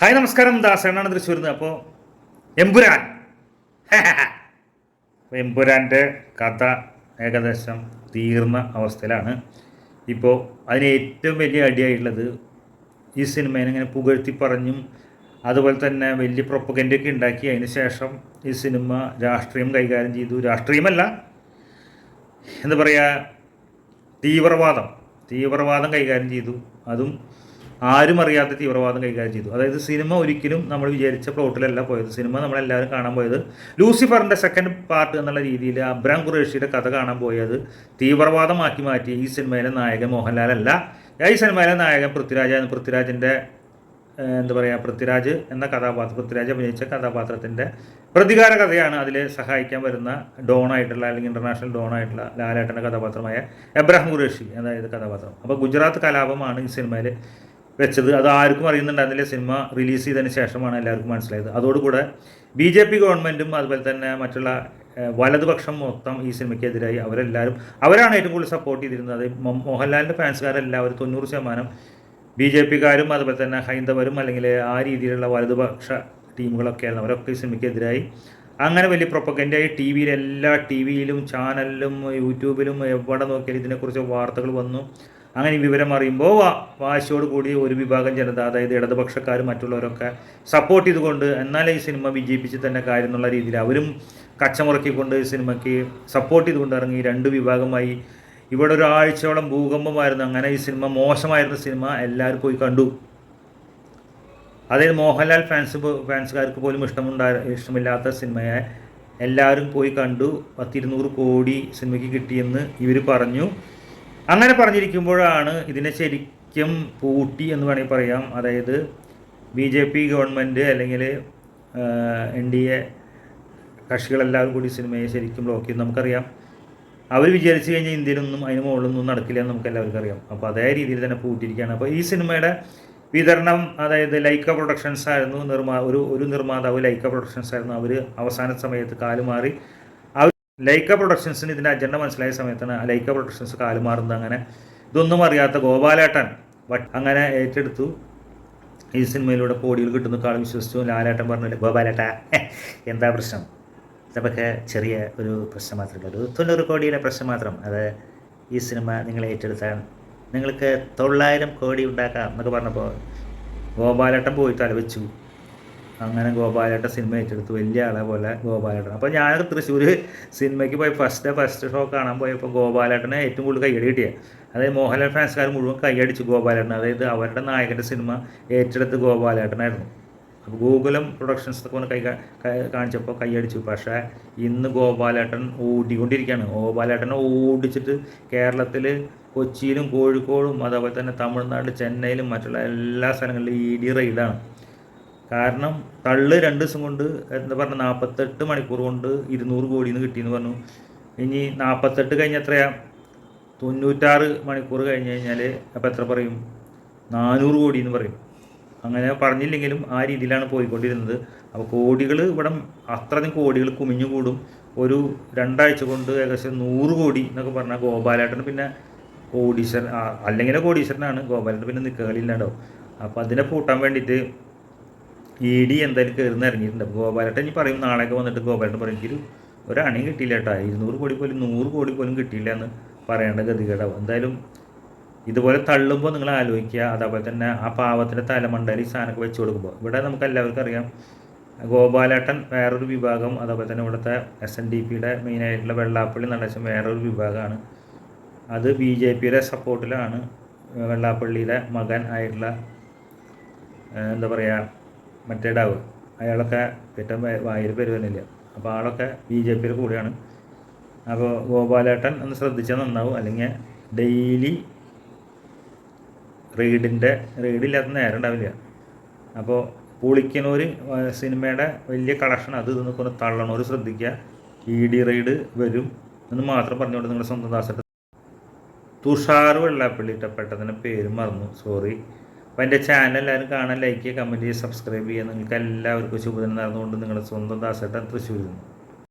Hi നമസ്കാരം. ദാസനാണ് തൃശ്ശൂരിൽ നിന്ന് അപ്പോൾ എമ്പുരാൻ. എമ്പുരാന്റെ കഥ ഏകദേശം തീർന്ന അവസ്ഥയിലാണ്. ഇപ്പോൾ അതിന് ഏറ്റവും വലിയ അടിയായിട്ടുള്ളത് ഈ സിനിമയെ ഇങ്ങനെ പുകഴ്ത്തി പറഞ്ഞും അതുപോലെ തന്നെ വലിയ പ്രൊപ്പഗന്റൊക്കെ ഉണ്ടാക്കി അതിന് ശേഷം ഈ സിനിമ രാഷ്ട്രീയം കൈകാര്യം ചെയ്തു. രാഷ്ട്രീയമല്ല എന്താ പറയുക തീവ്രവാദം. തീവ്രവാദം കൈകാര്യം ചെയ്തു. അതും ആരും അറിയാത്ത തീവ്രവാദം കൈകാര്യം ചെയ്തു. അതായത് സിനിമ ഒരിക്കലും നമ്മൾ വിചാരിച്ച പ്ലോട്ടിലല്ല പോയത്. സിനിമ നമ്മളെല്ലാവരും കാണാൻ പോയത് ലൂസിഫറിന്റെ സെക്കൻഡ് പാർട്ട് എന്നുള്ള രീതിയിൽ അബ്രാം ഖുറേഷിയുടെ കഥ കാണാൻ പോയത് തീവ്രവാദമാക്കി മാറ്റി ഈ സിനിമയിലെ നായകൻ മോഹൻലാലല്ല ഈ സിനിമയിലെ നായകൻ പൃഥ്വിരാജ് പൃഥ്വിരാജിന്റെ എന്താ പറയുക പൃഥ്വിരാജ് എന്ന കഥാപാത്രം പൃഥ്വിരാജ് അഭിനയിച്ച കഥാപാത്രത്തിന്റെ പ്രതികാര കഥയാണ് അതിൽ സഹായിക്കാൻ വരുന്ന ഡോൺ ആയിട്ടുള്ള അല്ലെങ്കിൽ ഇന്റർനാഷണൽ ഡോൺ ആയിട്ടുള്ള ലാലേട്ടന്റെ കഥാപാത്രമായ എബ്രാഹിം ഖുറേഷി അതായത് കഥാപാത്രം. അപ്പോൾ ഗുജറാത്ത് കലാപമാണ് ഈ സിനിമയിൽ വെച്ചത്. അത് ആർക്കും അറിയുന്നുണ്ടായിരുന്നില്ല. സിനിമ റിലീസ് ചെയ്തതിന് ശേഷമാണ് എല്ലാവർക്കും മനസ്സിലായത്. അതോടുകൂടെ ബി ജെ പി ഗവൺമെന്റും അതുപോലെ തന്നെ മറ്റുള്ള വലതുപക്ഷം മൊത്തം ഈ സിനിമയ്ക്കെതിരായി അവരെല്ലാവരും അവരാണ് ഏറ്റവും കൂടുതൽ സപ്പോർട്ട് ചെയ്തിരുന്നത്. മോഹൻലാലിന്റെ ഫാൻസുകാരെല്ലാവരും തൊണ്ണൂറ് ശതമാനം ബി ജെ പിക്കാരും അതുപോലെ തന്നെ ഹൈന്ദവരും അല്ലെങ്കിൽ ആ രീതിയിലുള്ള വലതുപക്ഷ ടീമുകളൊക്കെ ആയിരുന്നു. അവരൊക്കെ ഈ സിനിമയ്ക്കെതിരായി. അങ്ങനെ വലിയ പ്രൊപ്പഗന്റായി ടി വിയിൽ എല്ലാ ടി വിയിലും ചാനലിലും യൂട്യൂബിലും എവിടെ നോക്കിയാലും ഇതിനെക്കുറിച്ച് വാർത്തകൾ വന്നു. അങ്ങനെ വിവരം അറിയുമ്പോൾ വാ വാശിയോട് കൂടി ഒരു വിഭാഗം ജനത അതായത് ഇടതുപക്ഷക്കാരും മറ്റുള്ളവരൊക്കെ സപ്പോർട്ട് ചെയ്തുകൊണ്ട് എന്നാലേ ഈ സിനിമ വിജയിപ്പിച്ച് തന്നെ കാര്യം എന്നുള്ള രീതിയിൽ അവരും കച്ചമുറക്കിക്കൊണ്ട് ഈ സിനിമയ്ക്ക് സപ്പോർട്ട് ചെയ്തുകൊണ്ട് ഇറങ്ങി. രണ്ട് വിഭാഗമായി ഇവിടെ ഒരാഴ്ചയോളം ഭൂകമ്പമായിരുന്നു. അങ്ങനെ ഈ സിനിമ മോശമായിരുന്ന സിനിമ എല്ലാവരും പോയി കണ്ടു. അതായത് മോഹൻലാൽ ഫാൻസ് ഫാൻസുകാർക്ക് പോലും ഇഷ്ടമുണ്ടാ ഇഷ്ടമില്ലാത്ത സിനിമയെ എല്ലാവരും പോയി കണ്ടു. പത്തിരുന്നൂറ് കോടി സിനിമയ്ക്ക് കിട്ടിയെന്ന് ഇവർ പറഞ്ഞു. അങ്ങനെ പറഞ്ഞിരിക്കുമ്പോഴാണ് ഇതിനെ ശരിക്കും പൂട്ടി എന്ന് വേണമെങ്കിൽ പറയാം. അതായത് ബി ജെ പി ഗവൺമെന്റ് അല്ലെങ്കിൽ എൻ ഡി എ കക്ഷികളെല്ലാവരും കൂടി സിനിമയെ ശരിക്കും ബ്ലോക്ക് ചെയ്ത് നമുക്കറിയാം. അവർ വിചാരിച്ചു കഴിഞ്ഞാൽ ഇന്ത്യയിലൊന്നും അതിന് മുകളിലൊന്നും നടക്കില്ല എന്ന് നമുക്ക് എല്ലാവർക്കും അറിയാം. അപ്പോൾ അതേ രീതിയിൽ തന്നെ പൂട്ടിയിരിക്കുകയാണ്. അപ്പോൾ ഈ സിനിമയുടെ വിതരണം അതായത് ലൈക്ക പ്രൊഡക്ഷൻസ് ആയിരുന്നു നിർമ്മാ ഒരു ഒരു നിർമ്മാതാവ് ലൈക്ക പ്രൊഡക്ഷൻസ് ആയിരുന്നു അവർ അവസാന സമയത്ത് കാലുമാറി ലൈക്ക പ്രൊഡക്ഷൻസിന് ഇതിന്റെ അജണ്ട മനസ്സിലായ സമയത്താണ് ലൈക്ക പ്രൊഡക്ഷൻസ് കാലുമാറുന്നത് അങ്ങനെ ഇതൊന്നും അറിയാത്ത ഗോപാലേട്ടൻ അങ്ങനെ ഏറ്റെടുത്തു. ഈ സിനിമയിലൂടെ കോടികൾ കിട്ടുന്ന കാളും വിശ്വസിച്ചു. ലാലേട്ടൻ പറഞ്ഞില്ല ഗോപാലേട്ട എന്താ പ്രശ്നം? ഇതൊക്കെ ചെറിയ ഒരു പ്രശ്നം മാത്രമല്ല ഒരു തൊണ്ണൂറ് കോടിയുടെ പ്രശ്നം മാത്രം. അത് ഈ സിനിമ നിങ്ങൾ ഏറ്റെടുത്താൽ നിങ്ങൾക്ക് തൊള്ളായിരം കോടി ഉണ്ടാക്കാം എന്നൊക്കെ പറഞ്ഞപ്പോൾ ഗോപാലേട്ടൻ പോയിട്ട് തലവെച്ചു അങ്ങനെ ഗോപാലേട്ടൻ സിനിമ ഏറ്റെടുത്തു. വലിയ ആളെ പോലെ ഗോപാലേട്ടൻ. അപ്പോൾ ഞാൻ തൃശ്ശൂർ സിനിമയ്ക്ക് പോയി ഫസ്റ്റ് ഫസ്റ്റ് ഷോ കാണാൻ പോയപ്പോൾ ഗോപാലേട്ടനെ ഏറ്റവും കൂടുതൽ കയ്യടി കിട്ടിയത് അതായത് മോഹൻലാൽ ഫാൻസുകാർ മുഴുവൻ കൈയടിച്ചു ഗോപാലേട്ടൻ അതായത് അവരുടെ നായകന്റെ സിനിമ ഏറ്റെടുത്ത് ഗോപാലേട്ടനായിരുന്നു. അപ്പോൾ ഗൂഗിളും പ്രൊഡക്ഷൻസ് ഒക്കെ ഒന്ന് കാ- കാണിച്ചപ്പോൾ കൈയടിച്ചു പക്ഷേ ഇന്ന് ഗോപാലേട്ടൻ ഓടിക്കൊണ്ടിരിക്കുകയാണ് ഗോപാലേട്ടനെ ഓടിച്ചിട്ട് കേരളത്തിൽ കൊച്ചിയിലും കോഴിക്കോടും അതേപോലെ തന്നെ തമിഴ്നാട് ചെന്നൈയിലും മറ്റുള്ള എല്ലാ സ്ഥലങ്ങളിലും ഇ ഡി റെയ്ഡാണ് കാരണം തള്ള് രണ്ട് ദിവസം കൊണ്ട് എന്താ പറഞ്ഞാൽ നാൽപ്പത്തെട്ട് മണിക്കൂർ കൊണ്ട് ഇരുന്നൂറ് കോടിന്ന് കിട്ടിയെന്ന് പറഞ്ഞു. ഇനി നാൽപ്പത്തെട്ട് കഴിഞ്ഞ എത്രയാ? തൊണ്ണൂറ്റാറ് മണിക്കൂർ കഴിഞ്ഞ് കഴിഞ്ഞാൽ അപ്പോൾ എത്ര പറയും? നാനൂറ് കോടി എന്ന് പറയും. അങ്ങനെ പറഞ്ഞില്ലെങ്കിലും ആ രീതിയിലാണ് പോയിക്കൊണ്ടിരുന്നത്. അപ്പോൾ കോടികൾ ഇവിടെ അത്രയും കോടികൾ കുമിഞ്ഞു കൂടും. ഒരു രണ്ടാഴ്ച കൊണ്ട് ഏകദേശം നൂറ് കോടി എന്നൊക്കെ പറഞ്ഞാൽ ഗോപാലേട്ടന് പിന്നെ കോടീശ്വരൻ അല്ലെങ്കിൽ കോടീശ്വരനാണ്. ഗോപാലേട്ടൻ പിന്നെ നിൽക്കുകകളില്ലാണ്ടോ അപ്പോൾ അതിനെ പൂട്ടാൻ വേണ്ടിയിട്ട് ഇ ഡി എന്തായാലും കയറുന്ന ഇറങ്ങിയിട്ടുണ്ട് ഗോപാലേട്ടൻ ഇനി പറയും നാളെയൊക്കെ വന്നിട്ട് ഗോപാലേട്ടൻ പറയും എനിക്കൊരു ഒരണയും കിട്ടിയില്ല കേട്ടോ. ഇരുന്നൂറ് കോടി പോലും നൂറ് കോടി പോലും കിട്ടിയില്ല എന്ന് പറയേണ്ട ഗതികേടാവും എന്തായാലും ഇതുപോലെ തള്ളുമ്പോൾ നിങ്ങൾ ആലോചിക്കുക. അതേപോലെ തന്നെ ആ പാവത്തിന്റെ തലമണ്ടയിൽ സാധനമൊക്കെ വെച്ച് കൊടുക്കുമ്പോൾ ഇവിടെ നമുക്ക് എല്ലാവർക്കും അറിയാം ഗോപാലേട്ടൻ വേറൊരു വിഭാഗം അതേപോലെ തന്നെ ഇവിടുത്തെ എസ് എൻ ഡി പിയുടെ മെയിനായിട്ടുള്ള വെള്ളാപ്പള്ളി നടേശം വേറൊരു വിഭാഗമാണ്. അത് ബി ജെ പിയുടെ സപ്പോർട്ടിലാണ് വെള്ളാപ്പള്ളിയുടെ മകൻ ആയിട്ടുള്ള എന്താ പറയുക മറ്റേ ഡാവ്. അയാളൊക്കെ ഏറ്റവും വായിൽ പേര് തന്നെയില്ല അപ്പോൾ ആളൊക്കെ ബി ജെ പിയുടെ കൂടെയാണ്. അപ്പോൾ ഗോപാലേട്ടൻ ഒന്ന് ശ്രദ്ധിച്ചാൽ നന്നാവും. അല്ലെങ്കിൽ ഡെയിലി റെയ്ഡിന്റെ റെയ്ഡില്ലാത്ത നേരം ഉണ്ടാവില്ല. അപ്പോൾ പുളിക്കനൂർ സിനിമയുടെ വലിയ കളക്ഷൻ അത് ഇതൊക്കെ കൊണ്ട് തള്ളണോർ ശ്രദ്ധിക്കുക ഇ ഡി റെയ്ഡ് വരും എന്ന് മാത്രം പറഞ്ഞുകൊണ്ട് നിങ്ങളുടെ സ്വന്തം ദാസ തുഷാർ വെള്ളാപ്പള്ളി ഇട്ടപ്പെട്ടതിന്റെ പേര് മറന്നു. സോറി അപ്പോൾ എന്റെ ചാനൽ എല്ലാവരും കാണാൻ ലൈക്ക് ചെയ്യുക കമന്റ് ചെയ്യുക. സബ്സ്ക്രൈബ് ചെയ്യുക നിങ്ങൾക്ക് എല്ലാവർക്കും ശുഭദിനം നടന്നുകൊണ്ട് നിങ്ങളുടെ സ്വന്തം ദാസേട്ടൻ തൃശ്ശൂരിൽ നിന്ന്.